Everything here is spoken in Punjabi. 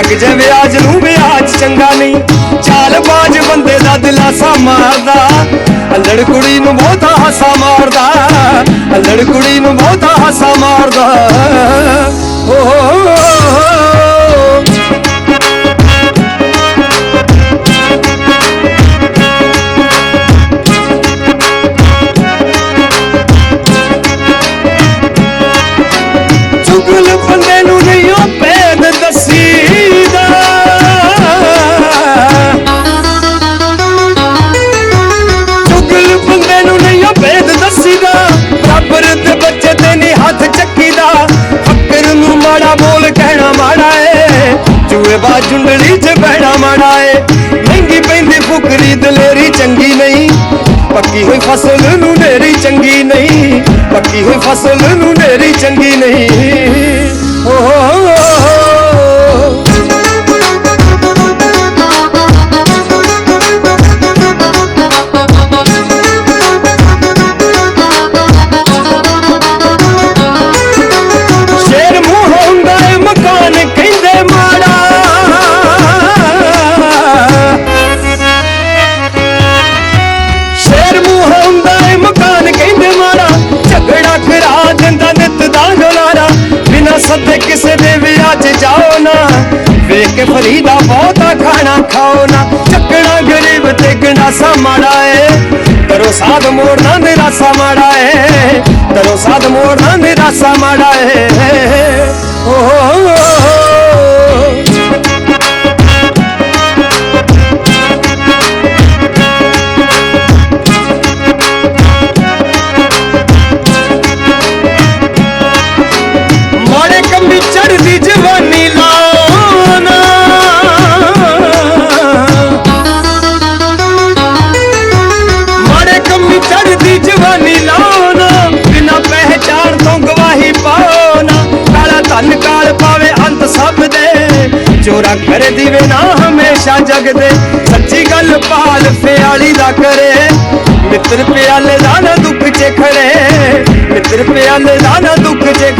ਲੱਗ ਜੇ ਵਿਆਜ ਨੂੰ ਵਿਆਜ ਚੰਗਾ ਨਹੀਂ। ਚਾਲ ਬਾਜ ਬੰਦੇ ਦਾ ਦਿਲਾਸਾ ਮਾਰਦਾ। ਅਲੜ ਕੁੜੀ ਨੂੰ ਬਹੁਤਾ ਹਾਸਾ ਮਾਰਦਾ। ਅਲੜ ਕੁੜੀ ਨੂੰ ਬਹੁਤਾ ਹਾਸਾ ਮਾਰਦਾ। ਚੂਹੇ ਬਾਜੁੰਡਲੀ 'ਚ ਬਹਿਣਾ ਮਾੜਾ ਏ। ਮਹਿੰਗੀ ਪੈਂਦੀ ਫੁਕਰੀ, ਦਲੇਰੀ ਚੰਗੀ ਨਹੀਂ। ਪੱਕੀ ਹੋਈ ਫਸਲ ਨੂੰ ਨੇਰੀ ਚੰਗੀ ਨਹੀਂ। ਪੱਕੀ ਹੋਈ ਫਸਲ ਨੂੰ ਨੇਰੀ ਚੰਗੀ ਨਹੀਂ। ਸਾਧ ਮੋੜਨਾ ਨਿਰਾਸਾ ਮਾੜਾ ਏ। ਕਰੋ ਸਾਧ ਮੋੜਨਾ ਨਿਰਾਸਾ ਮਾੜਾ ਏ। ਓ ਹੋ ਹੋ ਹੋ ਮਾੜੇ ਕੰਮੀ ਚੜਦੀ ਜਵਾਨੀ ਦੇ ਕਰ ਦੀਵੇ ਨਾ ਹਮੇਸ਼ਾ ਜਗਦੇ। ਸੱਚੀ ਗੱਲ ਪਾਲ ਫਿਆਲੀ ਦਾ ਕਰੇ ਮਿੱਤਰ ਪਿਆਲੇ ਦਾ ਨਾ ਦੁੱਖ 'ਚ ਖੜੇ। ਮਿੱਤਰ ਪਿਆਲੇ ਦਾ ਨਾ ਦੁੱਖ 'ਚ